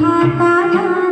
হতালা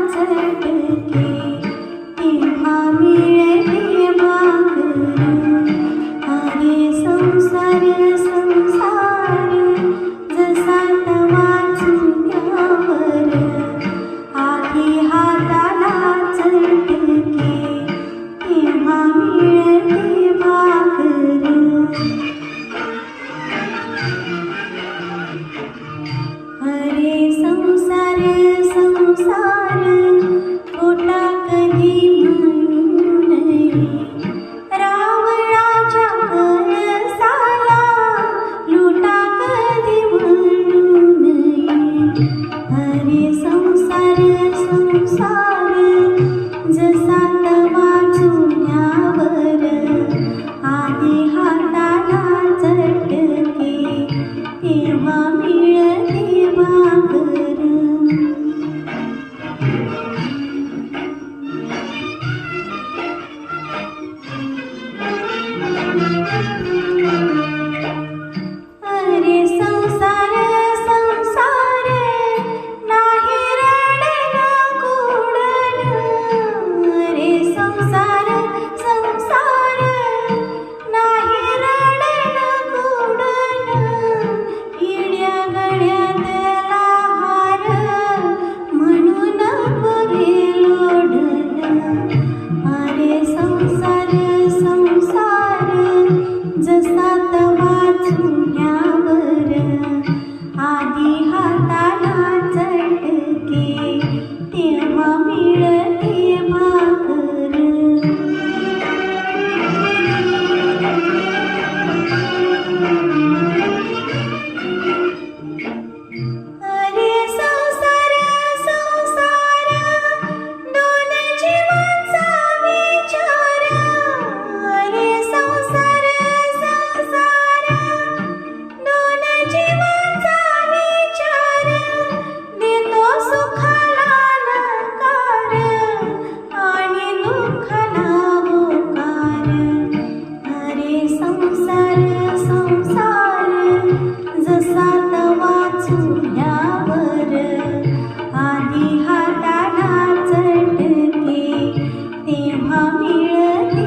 जस्यावर आधी हाता जटी हिवा मिळि वाकर संसार संसार जसा तवा चुयावर आदि हा दादा चढते तेव्हा मिळते